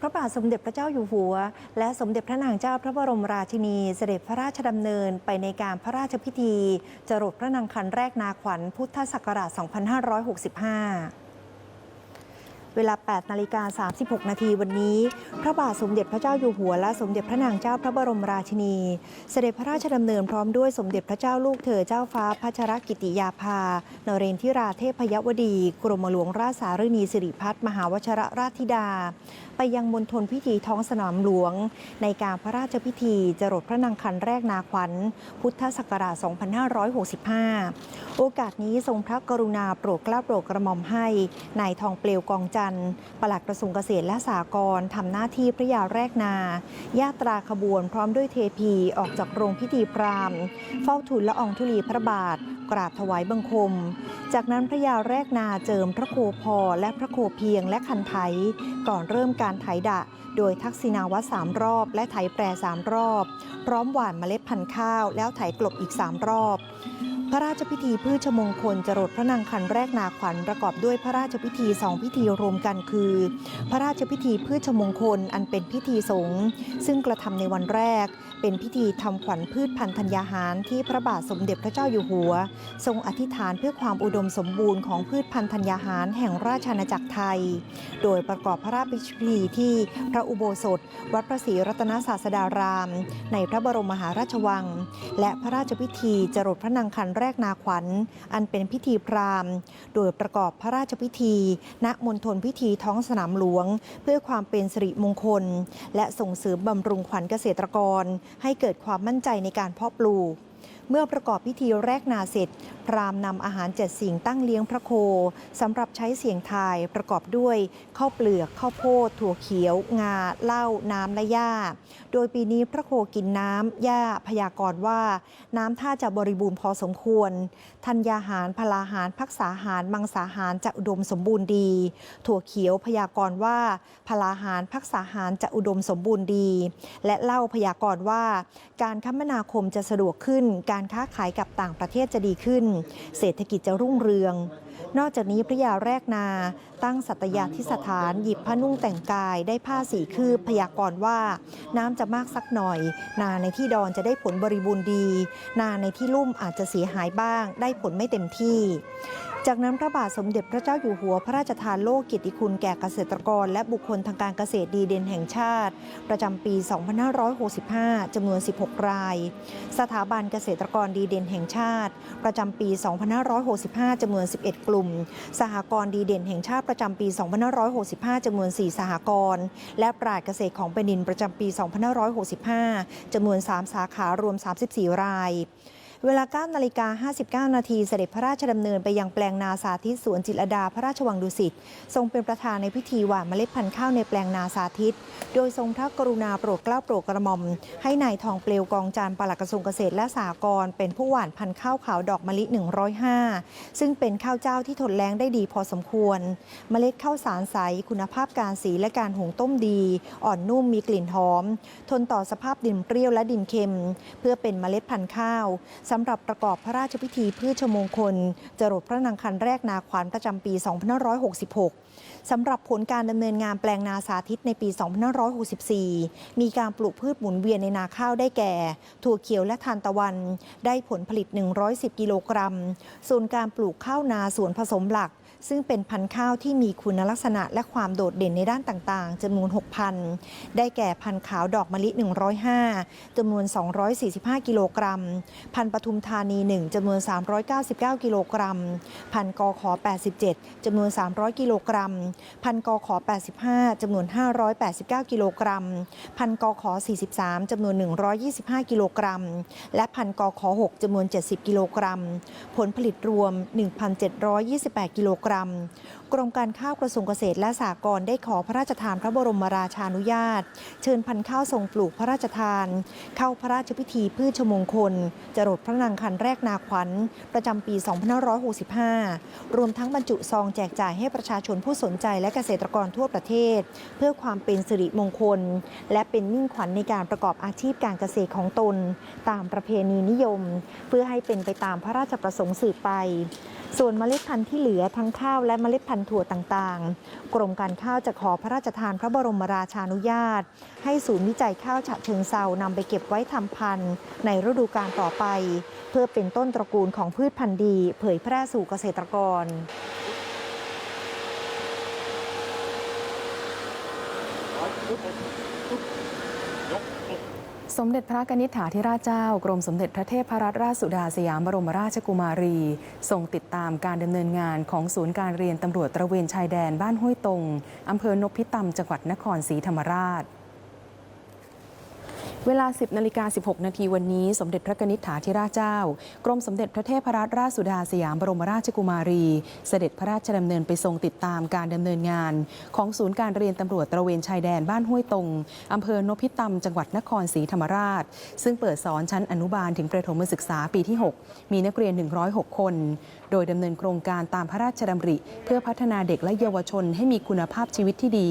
พระบาทสมเด็จพระเจ้าอยู่หัว และสมเด็จพระนางเจ้าพระบรมราชินีเสด็จพระราชดำเนินไปในการพระราชพิธี จรดพระนางคันแรกนาขวัญพุทธศักราช 2565 เวลา 8 นาฬิกา 36 นาทีวันนี้ พระบาทสมเด็จพระเจ้าอยู่หัว และสมเด็จพระนางเจ้าพระบรมราชินี เสด็จพระราชดำเนินพร้อมด้วยสมเด็จพระเจ้าลูกเธอเจ้าฟ้าพัชรกิติยาภา นเรนทิราเทพยวดี กรมหลวงราชสารีนีสิริพัฒน์มหาวชรราชธิดา ไปยังมณฑลพิธีท้องสนามหลวง ในการพระราชพิธีจรดพระนางคันแรกนาขวัญ พุทธศักราช 2565 โอกาสนี้ทรงพระกรุณาโปรดเกล้าโปรดกระหม่อมให้นายทองเปลวกองจันทร์ปลัดกระทรวงเกษตรและสหกรณ์ทำหน้าที่พระยาแรกนา ญาตราขบวนพร้อมด้วยเทพีออกจากโรงพิธีพราหมณ์ เฝ้าทูลละอองธุลีพระบาท กราบถวายบังคม จากนั้นพระยาแรกนาเจิมพระโคพอและพระโคเพียงและคันไถก่อนเริ่มการไถดะ โดยทักษิณาวัตสามรอบ และไถแปรสามรอบ พร้อมหว่านเมล็ดพันธุ์ข้าว แล้วไถกลบอีกสามรอบ พระราชพิธีพืชมงคลจรดพระนางคันแรกนาขวัญประกอบด้วยพระราชพิธีสองพิธีรวมกันคือ พระราชพิธีพืชมงคลอันเป็นพิธีสงฆ์ซึ่งกระทำในวันแรก เป็นพิธีทำขวัญพืชพันธัญญาหารที่พระบาทสมเด็จพระเจ้าอยู่หัว ทรงอธิษฐานเพื่อความอุดมสมบูรณ์ของพืชพันธัญญาหารแห่งราชอาณาจักรไทย โดยประกอบพระราชพิธีที่พระอุโบสถ วัดพระศรีรัตนศาสดาราม ในพระบรมมหาราชวัง และพระราชพิธีจรดพระนางคันแรกนาขวัญ อันเป็นพิธีพราหมณ์ โดยประกอบพระราชพิธี ณมณฑลพิธีท้องสนามหลวง เพื่อความเป็นสิริมงคล และส่งเสริมบำรุงขวัญเกษตรกรให้เกิดความมั่นใจในการเพาะปลูก เมื่อประกอบพิธีแรกนาเสร็จ พราหมณ์นำอาหารเจ็ดสิ่งตั้งเลี้ยงพระโคสำหรับใช้เสียงทายประกอบด้วยข้าวเปลือกข้าวโพดถั่วเขียว งาเหล้าน้ำและหญ้า โดยปีนี้พระโคกินน้ำหญ้าพยากรณ์ว่า น้ำท่าจะบริบูรณ์พอสมควร ธัญญาหารพลาหารพักษาหารมังสาหารจะอุดมสมบูรณ์ดี ถั่วเขียวพยากรณ์ว่าพลาหารพักษาหารจะอุดมสมบูรณ์ดี และเหล้าพยากรณ์ว่า การคมนาคมจะสะดวกขึ้น การค้าขายกับต่างประเทศจะดีขึ้นเศรษฐกิจจะรุ่งเรือง นอกจากนี้พระยาแรกนา ตั้งสัตยาธิสถานหยิบผ้านุ่งแต่งกายได้ผ้าสีคืบพยากรณ์ว่า น้ำจะมากสักหน่อย นาในที่ดอนจะได้ผลบริบูรณ์ดี นาในที่ลุ่มอาจจะเสียหายบ้าง ได้ผลไม่เต็มที่จากนั้นพระบาทสมเด็จพระเจ้าอยู่หัว พระราชทานโล่เกียรติคุณแก่เกษตรกร และบุคคลทางการเกษตรดีเด่นแห่งชาติ ประจำปี 2565 จำนวน 16 ราย สถาบันเกษตรกรดีเด่นแห่งชาติ ประจำปี 2565 จำนวน 11กลุ่ม สหกรณ์ดีเด่นแห่งชาติประจำปี 2565 จำนวน 4 สหกรณ์และปราดเกษตรของแผ่นดินประจำปี 2565 จำนวน 3 สาขารวม 34 ราย เวลา9นาฬิกา59 นาทีเสด็จพระราชดำเนินไปยังแปลงนาสาธิตสวนจิตรดาพระราชวังดุสิตทรงเป็นประธานในพิธีหว่านเมล็ดพันธุ์ข้าวในแปลงนาสาธิต โดยทรงพระกรุณาโปรดเกล้าโปรดกระหม่อม ให้นายทองเปลวกองจานปลัดกระทรวงเกษตรและสหกรณ์เป็นผู้หว่านพันธุ์ข้าวขาวดอกมะลิ 105 ซึ่งเป็นข้าวเจ้าที่ทนแล้งได้ดีพอสมควร เมล็ดข้าวสารใสคุณภาพการสีและการหุงต้มดี อ่อนนุ่มมีกลิ่นหอม ทนต่อสภาพดินเปรี้ยวและดินเค็ม เพื่อเป็นเมล็ดพันธุ์ข้าวสำหรับประกอบพระราชพิธีพืชมงคล จรดพระนางคันแรกนาขวัญประจำปี 2566 สำหรับผลการดำเนินงานแปลงนาสาธิตในปี 2564 มีการปลูกพืชหมุนเวียนในนาข้าวได้แก่ ถั่วเขียวและทานตะวัน ได้ผลผลิต 110 กิโลกรัม ส่วนการปลูกข้าวนาสวนผสมหลัก ซึ่งเป็นพันธุ์ข้าวที่มีคุณลักษณะและความโดดเด่นในด้านต่างๆจำนวน 6 พันได้แก่พันธุ์ขาวดอกมะลิ 105จำนวน 245 กิโลกรัม พันธุ์ปทุมธานี 1จำนวน 399 กิโลกรัม พันธุ์กอขอ 87จำนวน 300 กิโลกรัม พันธุ์กอขอ 85จำนวน 589 กิโลกรัม พันธุ์กอขอ 43จำนวน 125 กิโลกรัม และพันธุ์กอขอ 6จำนวน 70 กิโลกรัม ผลผลิตรวม 1,728 กิโลกรัมกรมการข้าวกระทรวงเกษตรและสหกรณ์ได้ขอพระราชทานพระบรมราชานุญาต เชิญพันธุ์ข้าวทรงปลูกพระราชทาน เข้าพระราชพิธีพืชมงคล จรดพระนางคันแรกนาขวัญ ประจำปี 2565 รวมทั้งบรรจุซองแจกจ่ายให้ประชาชนผู้สนใจและเกษตรกรทั่วประเทศ เพื่อความเป็นสิริมงคล และเป็นมิ่งขวัญในการประกอบอาชีพการเกษตรของตน ตามประเพณีนิยม เพื่อให้เป็นไปตามพระราชประสงค์สืบไป ส่วนเมล็ดพันธุ์ที่เหลือทั้งข้าวและเมล็ดพันธุ์ถั่วต่างๆ กรมการข้าวจะขอพระราชทานพระบรมราชานุญาต ให้ศูนย์วิจัยข้าวฉะเชิงเซานำไปเก็บไว้ทำพันธุ์ในฤดูกาลต่อไป เพื่อเป็นต้นตระกูลของพืชพันธุ์ดี เผยแพร่สู่เกษตรกร สมเด็จพระกนิษฐาธิราชเจ้า กรมสมเด็จพระเทพรัตนราชสุดาสยามบรมราชกุมารีทรงติดตามการดำเนินงานของศูนย์การเรียนตำรวจตระเวนชายแดนบ้านห้วยตงอำเภอนพิตำจังหวัดนครศรีธรรมราช เวลา 10นาฬิกา16 นาทีวันนี้ สมเด็จพระกนิษฐาธิราชเจ้า กรมสมเด็จพระเทพรัตนราชสุดาสยามบรมราชกุมารี เสด็จพระราชดำเนินไปทรงติดตามการดำเนินงาน ของศูนย์การเรียนตำรวจตระเวนชายแดนบ้านห้วยตงอำเภอนพิตำจังหวัดนครศรีธรรมราช ซึ่งเปิดสอนชั้นอนุบาลถึงประถมศึกษาปีที่ 6 มีนักเรียน 106 คน โดยดำเนินโครงการตามพระราชดำริ เพื่อพัฒนาเด็กและเยาวชนให้มีคุณภาพชีวิตที่ดี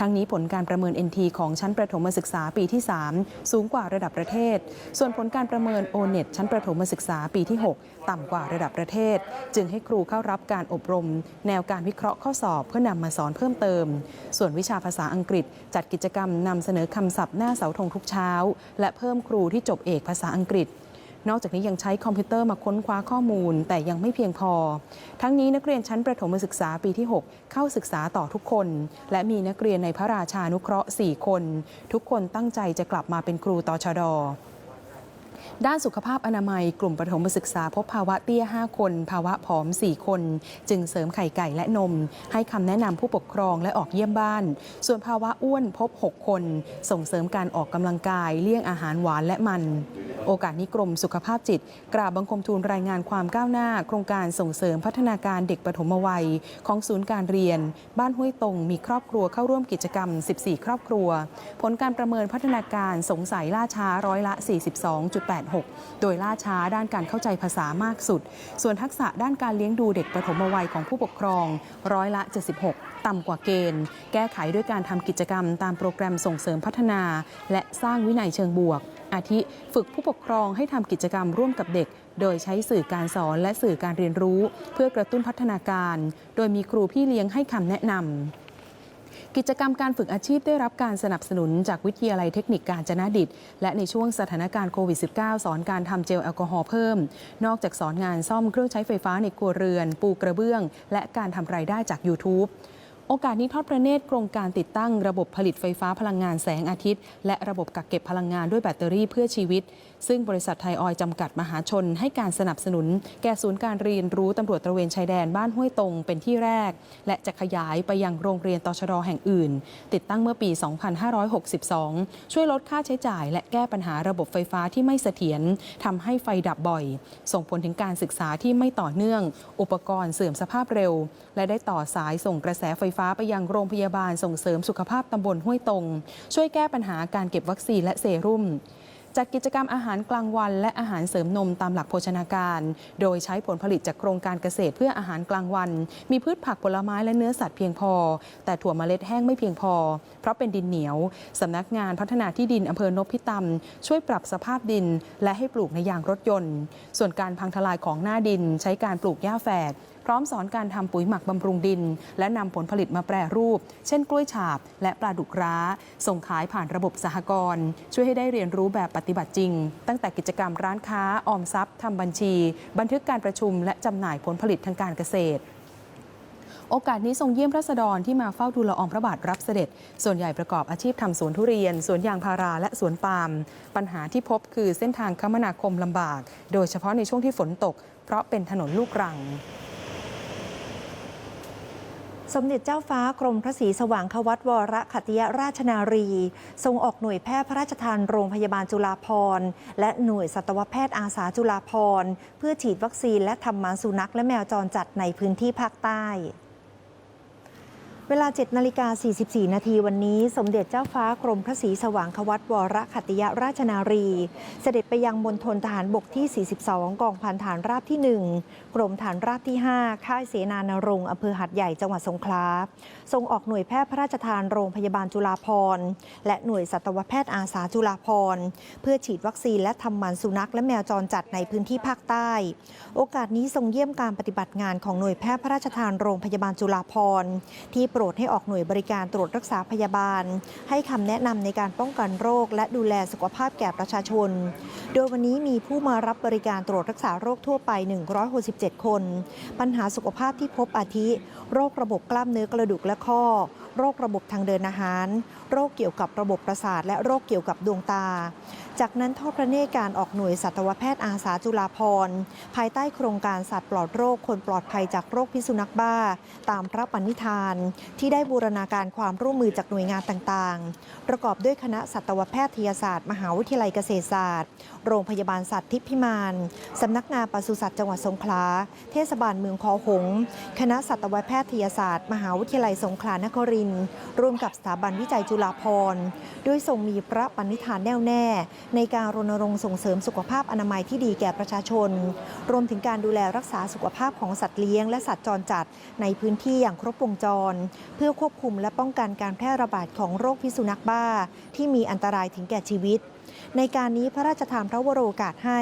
ทั้งนี้ผลการประเมิน NT ของชั้นประถมศึกษาปีที่ 3สูงกว่าระดับประเทศ ส่วนผลการประเมินโอเน็ตชั้นประถมศึกษาปีที่ 6 ต่ำกว่าระดับประเทศ จึงให้ครูเข้ารับการอบรม แนวการวิเคราะห์ข้อสอบเพื่อนำมาสอนเพิ่มเติม ส่วนวิชาภาษาอังกฤษ จัดกิจกรรมนำเสนอคำศัพท์หน้าเสาธงทุกเช้า และเพิ่มครูที่จบเอกภาษาอังกฤษ นอกจากนี้ยังใช้คอมพิวเตอร์มาค้นคว้าข้อมูล แต่ยังไม่เพียงพอ ทั้งนี้นักเรียนชั้นประถมศึกษาปีที่ 6 เข้าศึกษาต่อทุกคน และมีนักเรียนในพระราชานุเคราะห์ 4 คน ทุกคนตั้งใจจะกลับมาเป็นครูตชดด้านสุขภาพอนามัยกลุ่มประถมศึกษาพบภาวะเตี้ย 5 คน ภาวะผอม 4 คน จึงเสริมไข่ไก่และนม ให้คำแนะนำผู้ปกครองและออกเยี่ยมบ้าน ส่วนภาวะอ้วนพบ 6 คน ส่งเสริมการออกกำลังกายเลี่ยงอาหารหวานและมัน โอกาสนี้กรมสุขภาพจิต กราบบังคมทูลรายงานความก้าวหน้า โครงการส่งเสริมพัฒนาการเด็กปฐมวัย ของศูนย์การเรียน บ้านห้วยตงมีครอบครัวเข้าร่วมกิจกรรม 14 ครอบครัว ผลการประเมินพัฒนาการสงสัยล่าช้าร้อยละ 42.86 โดยล่าช้าด้านการเข้าใจภาษามากสุด ส่วนทักษะด้านการเลี้ยงดูเด็กปฐมวัยของผู้ปกครองร้อยละ 76ต่ำกว่าเกณฑ์ แก้ไขด้วยการทำกิจกรรมตามโปรแกรมส่งเสริมพัฒนา และสร้างวินัยเชิงบวก อาทิ ฝึกผู้ปกครองให้ทำกิจกรรมร่วมกับเด็ก โดยใช้สื่อการสอนและสื่อการเรียนรู้ เพื่อกระตุ้นพัฒนาการ โดยมีครูพี่เลี้ยงให้คำแนะนำกิจกรรมการฝึกอาชีพได้รับการสนับสนุนจากวิทยาลัยเทคนิคการจนาดิต และในช่วงสถานการณ์โควิด -19 สอนการทำเจลแอลกอฮอล์เพิ่ม นอกจากสอนงานซ่อมเครื่องใช้ไฟฟ้าในครัวเรือน ปูกระเบื้อง และการทำรายได้จาก YouTube โอกาสนี้ทอดพระเนตรโครงการติดตั้งระบบผลิตไฟฟ้าพลังงานแสงอาทิตย์ และระบบกักเก็บพลังงานด้วยแบตเตอรี่เพื่อชีวิต ซึ่งบริษัทไทยออยล์จำกัดมหาชน ให้การสนับสนุน แก่ศูนย์การเรียนรู้ตำรวจตระเวนชายแดนบ้านห้วยตงเป็นที่แรก และจะขยายไปยังโรงเรียนตชดแห่งอื่น ติดตั้งเมื่อปี 2562 ช่วยลดค่าใช้จ่าย และแก้ปัญหาระบบไฟฟ้าที่ไม่เสถียรทำให้ไฟดับบ่อย ส่งผลถึงการศึกษาที่ไม่ต่อเนื่อง อุปกรณ์เสื่อมสภาพเร็ว และได้ต่อสายส่งกระแสไฟฟ้าไปยังโรงพยาบาลส่งเสริมสุขภาพตำบลห้วยตงช่วยแก้ปัญหาการเก็บวัคซีนและเซรุ่ม จัดกิจกรรมอาหารกลางวัน และอาหารเสริมนมตามหลักโภชนาการ โดยใช้ผลผลิตจากโครงการเกษตรเพื่ออาหารกลางวัน มีพืชผักผลไม้และเนื้อสัตว์เพียงพอ แต่ถั่วเมล็ดแห้งไม่เพียงพอ เพราะเป็นดินเหนียวสำนักงานพัฒนาที่ดินอำเภอนพิตำช่วยปรับสภาพดิน และให้ปลูกในยางรถยนต์ ส่วนการพังทลายของหน้าดินใช้การปลูกหญ้าแฝก พร้อมสอนการทำปุ๋ยหมักบำรุงดิน และนำผลผลิตมาแปรรูป เช่นกล้วยฉาบ และปลาดุกร้า ส่งขายผ่านระบบสหกรณ์ช่วยให้ได้เรียนรู้แบบปฏิบัติจริง ตั้งแต่กิจกรรมร้านค้า ออมทรัพย์ทำบัญชี บันทึกการประชุม และจำหน่ายผลผลิตทางการเกษตรโอกาสนี้ทรงเยี่ยมรัษฎรที่มาเฝ้าทูละอองพระบาทรับเสด็จ ส่วนใหญ่ประกอบอาชีพทำสวนทุเรียน สวนยางพาราและสวนปาล์ม ปัญหาที่พบคือเส้นทางคมนาคมลำบาก โดยเฉพาะในช่วงที่ฝนตก เพราะเป็นถนนลูกรัง สมเด็จเจ้าฟ้ากรมพระศรีสว่างควัตวรขัตติยราชนารี ทรงออกหน่วยแพทย์พระราชทานโรงพยาบาลจุฬาภรณ์และหน่วยสัตวแพทย์อาสาจุฬาภรณ์เพื่อฉีดวัคซีนและทำหมาสุนัขและแมวจรจัดในพื้นที่ภาคใต้ เวลา 7 นาฬิกา 44 นาทีวันนี้ สมเด็จเจ้าฟ้ากรมพระศรีสว่างควัตวรขัติยราชนารี เสด็จไปยังมณฑลทหารบกที่ 42 กองพันฐานราบที่ 1 กรมฐานราบที่ 5 ค่ายเสนานรงค์อำเภอหัดใหญ่จังหวัดสงขลาทรงออกหน่วยแพทย์พระราชทานโรงพยาบาลจุฬาภรณ์และหน่วยสัตวแพทย์อาสาจุฬาภรณ์เพื่อฉีดวัคซีนและทำหมันสุนัขและแมวจรจัดในพื้นที่ภาคใต้ โอกาสนี้ทรงเยี่ยมการปฏิบัติงานของหน่วยแพทย์พระราชทานโรงพยาบาลจุฬาภรณ์ที่โปรดให้ออกหน่วยบริการตรวจรักษาพยาบาล ให้คำแนะนำในการป้องกันโรค และดูแลสุขภาพแก่ประชาชน โดยวันนี้มีผู้มารับบริการตรวจรักษาโรคทั่วไป 167 คน ปัญหาสุขภาพที่พบอาทิ โรคระบบกล้ามเนื้อกระดูกและข้อ โรคระบบทางเดินอาหาร โรคเกี่ยวกับระบบประสาท และโรคเกี่ยวกับดวงตา จากนั้นทอดพระเนตรการออกหน่วยสัตวแพทย์อาสาจุฬาภรณ์ภายใต้โครงการสัตว์ปลอดโรคคนปลอดภัยจากโรคพิษสุนัขบ้า ตามพระปณิธาน ที่ได้บูรณาการความร่วมมือจากหน่วยงานต่างๆ ประกอบด้วยคณะสัตวแพทยศาสตร์ มหาวิทยาลัยเกษตรศาสตร์ โรงพยาบาลสัตว์ทิพย์พิมานสำนักงานปศุสัตว์จังหวัดสงขลา เทศบาลเมืองคอหงส์คณะสัตวแพทยศาสตร์ มหาวิทยาลัยสงขลานครินทร์ร่วมกับสถาบันวิจัยจุฬาภรณ์โดยทรงมีพระปณิธานแน่วแน่ ในการรณรงค์ส่งเสริมสุขภาพอนามัยที่ดีแก่ประชาชน รวมถึงการดูแลรักษาสุขภาพของสัตว์เลี้ยงและสัตว์จรจัดในพื้นที่อย่างครบวงจร เพื่อควบคุมและป้องกันการแพร่ระบาดของโรคพิษสุนัขบ้า ที่มีอันตรายถึงแก่ชีวิตในการนี้พระราชทานพระวโรกาสให้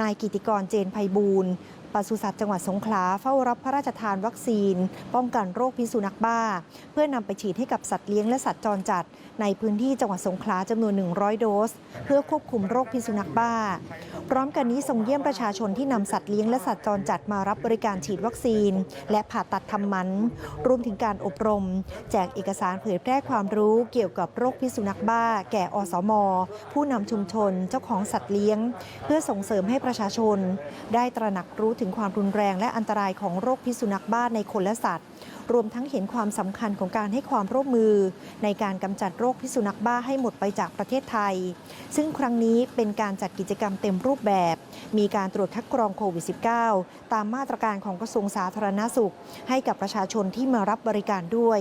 นายกิติกรเจนไพบูล ปศุสัตว์จังหวัดสงขลาเฝ้ารับพระราชทานวัคซีน ป้องกันโรคพิษสุนัขบ้า เพื่อนำไปฉีดให้กับสัตว์เลี้ยงและสัตว์จรจัด ในพื้นที่จังหวัดสงขลาจำนวน 100 โดส เพื่อควบคุมโรคพิษสุนัขบ้า พร้อมกันนี้ทรงเยี่ยมประชาชนที่นำสัตว์เลี้ยงและสัตว์จรจัดมารับบริการฉีดวัคซีน และผ่าตัดทำหมัน รวมถึงการอบรม แจกเอกสารเผยแพร่ความรู้เกี่ยวกับโรคพิษสุนัขบ้า แก่อสม ผู้นำชุมชน เจ้าของสัตว์เลี้ยง เพื่อส่งเสริมให้ประชาชน ได้ตระหนักรู้ถึงความรุนแรงและอันตรายของโรคพิษสุนัขบ้าในคนและสัตว์ รวมทั้งเห็นความสำคัญของการให้ความร่วมมือ ในการกำจัดโรคพิษสุนัขบ้าให้หมดไปจากประเทศไทย ซึ่งครั้งนี้เป็นการจัดกิจกรรมเต็มรูปแบบ มีการตรวจคัดกรองโควิด -19 ตามมาตรการของกระทรวงสาธารณสุข ให้กับประชาชนที่มารับบริการด้วย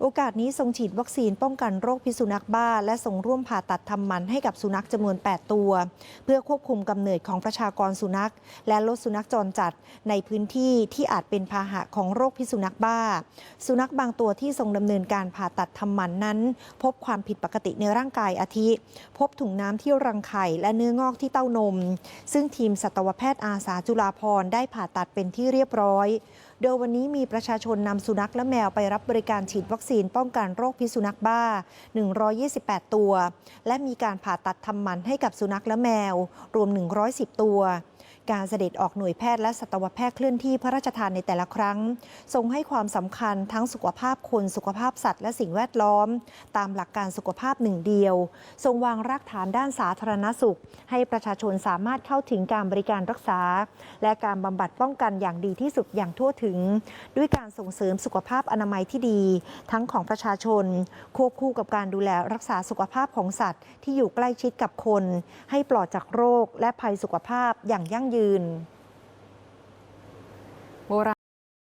โอกาสนี้ทรงฉีดวัคซีนป้องกันโรคพิษสุนัขบ้า และทรงร่วมผ่าตัดทำหมันให้กับสุนัขจำนวน 8 ตัว เพื่อควบคุมกำเนิดของประชากรสุนัข และลดสุนัขจรจัดในพื้นที่ที่อาจเป็นพาหะของโรคพิษสุนัขบ้า สุนัขบางตัวที่ทรงดำเนินการผ่าตัดทำหมันนั้น พบความผิดปกติในร่างกายอาทิ พบถุงน้ำที่รังไข่และเนื้องอกที่เต้านม ซึ่งทีมสัตวแพทย์อาสาจุฬาภรณ์ได้ผ่าตัดเป็นที่เรียบร้อยโดยวันนี้มีประชาชนนำสุนัขและแมวไปรับบริการฉีดวัคซีนป้องกันโรคพิษสุนัขบ้า 128 ตัว และมีการผ่าตัดทำหมันให้กับสุนัขและแมว รวม 110 ตัว การเสด็จออกหน่วยแพทย์และสัตวแพทย์เคลื่อนที่พระราชทานในแต่ละครั้ง ทรงให้ความสำคัญทั้งสุขภาพคนสุขภาพสัตว์และสิ่งแวดล้อม ตามหลักการสุขภาพหนึ่งเดียว ทรงวางรากฐานด้านสาธารณสุข ให้ประชาชนสามารถเข้าถึงการบริการรักษา และการบำบัดป้องกันอย่างดีที่สุดอย่างทั่วถึง ด้วยการส่งเสริมสุขภาพอนามัยที่ดี ทั้งของประชาชน ควบคู่กับการดูแลรักษาสุขภาพของสัตว์ ที่อยู่ใกล้ชิดกับคน ให้ปลอดจากโรคและภัยสุขภาพอย่างยั่งยืนยืนโบราณ